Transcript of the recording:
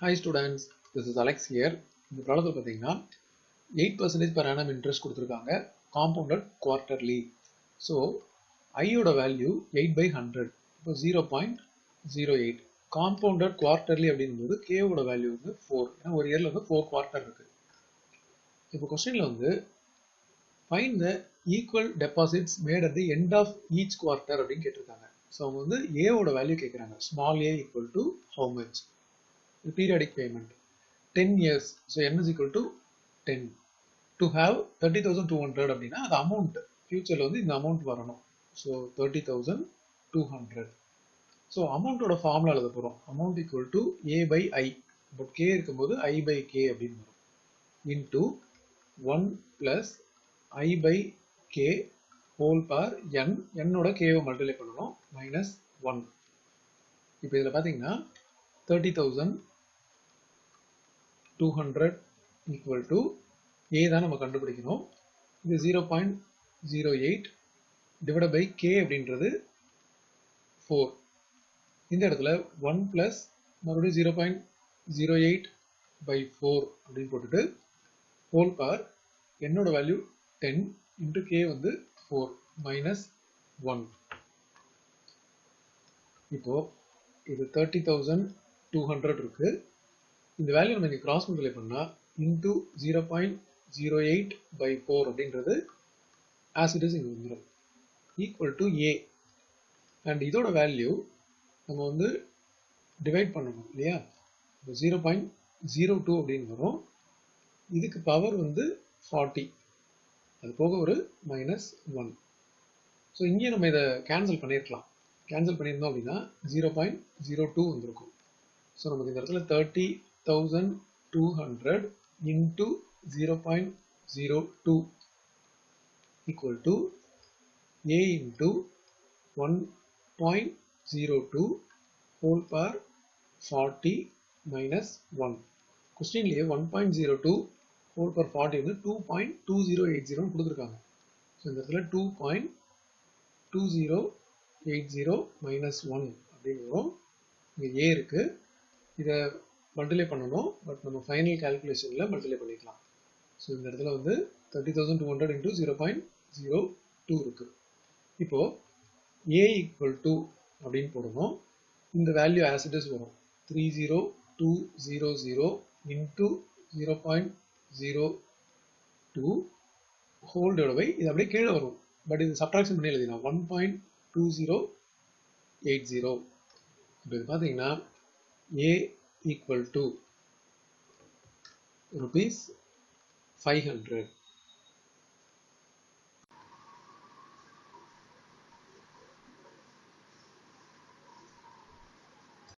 Hi students this is Alex here இந்த ப்ராப்ளத்தில் பார்த்தீங்கன்னா eight percentage per annum interest கொடுத்துருக்காங்க. காம்பவுண்டட் குவார்ட்டர்லி ஸோ ஐயோட வேல்யூ எயிட் பை ஹண்ட்ரட் இப்போ zero point zero eight compounded quarterly அப்படிங்கும்போது கேவோட வேல்யூ வந்து ஃபோர் ஏன்னா ஒரு இயரில் வந்து ஃபோர் குவார்ட்டர் இருக்குது இப்போ கொஸ்டினில் வந்து fine the equal deposits made at the end of each quarter அப்படின்னு கேட்டிருக்காங்க. ஸோ அவங்க வந்து ஏவோட வேல்யூ கேட்குறாங்க small A equal to how much periodic payment. 10 years. So n is equal to 10 to have 30200 அப்படின்னா அது அமௌண்ட் ஃபியூச்சர்ல வந்து இந்த அமௌண்ட் வரணும். So thirty thousand two hundred so அமௌண்ட்டோட formula எழுத போகிறோம் amount equal to A by I but K இருக்கும்போது I by K அப்படின்னு வரும். Into one plus I by K whole power N என்னோட கேவை மல்டிப்ளை பண்ணணும். மைனஸ் ஒன் இப்போ இதில் பார்த்தீங்கன்னா thirty thousand two hundred equal to A தான் நம்ம கண்டுபிடிக்கணும். இது zero point zero eight divide by K அப்படின்றது ஃபோர் இந்த இடத்துல ஒன் ப்ளஸ் மறுபடியும் zero point zero eight by four அப்படின்னு போட்டுட்டு ஹோல் பார் என்னோட வேல்யூ டென் இன்ட்டு கே வந்து ஃபோர் மைனஸ் ஒன் இப்போ இது தேர்ட்டி தௌசண்ட் டூ ஹண்ட்ரட் இருக்குது இந்த வேல்யூ நம்ம இங்கே கிராஸ் மல்டிப்ளை பண்ணால் into zero point zero eight by four அப்படின்றது ஆஸ் இட் இஸ் இங்கே வந்துடும் ஈக்குவல் டு ஏ அண்ட் இதோட வேல்யூ நம்ம வந்து டிவைட் பண்ணணும் இல்லையா? இப்போ ஜீரோ பாயிண்ட் ஜீரோ டூ அப்படின்னு வரும். இதுக்கு பவர் வந்து ஃபார்ட்டி அது போக ஒரு மைனஸ் ஒன் ஸோ இங்கே நம்ம இதை கேன்சல் பண்ணியிருக்கலாம் கேன்சல் பண்ணியிருந்தோம் அப்படின்னா ஜீரோ பாயிண்ட் ஜீரோ டூ வந்திருக்கும். ஸோ நமக்கு இந்த இடத்துல thirty thousand two hundred into zero point zero two equal to A into one point zero two whole power forty minus one கொஸ்டின்லேயே one point zero two for power forty வந்து two point two zero eight ஜீரோன்னு கொடுத்துருக்காங்க. So இந்த இடத்துல two point two zero eight zero minus one அப்படின்னு வரும் இங்கே ஏ இருக்குது இதை மல்டிலே பண்ணணும் பட் நம்ம ஃபைனல் கால்குலேஷனில் மல்டிலே பண்ணிக்கலாம். ஸோ இந்த இடத்துல வந்து thirty thousand two hundred into zero point zero two இருக்குது இப்போது ஏ ஈக்குவல் டூ அப்படின்னு போடணும். இந்த வேல்யூ ஆசிடஸ் வரும். Three zero two zero zero into zero point zero two ஹோல்டோட by இது அப்படியே கீழே வரும். பட் இது சப்ட்ராக்ஷன் பண்ணி எழுதினா one point two zero eight zero இப்போ இது பார்த்தீங்கன்னா A equal to rupees five hundred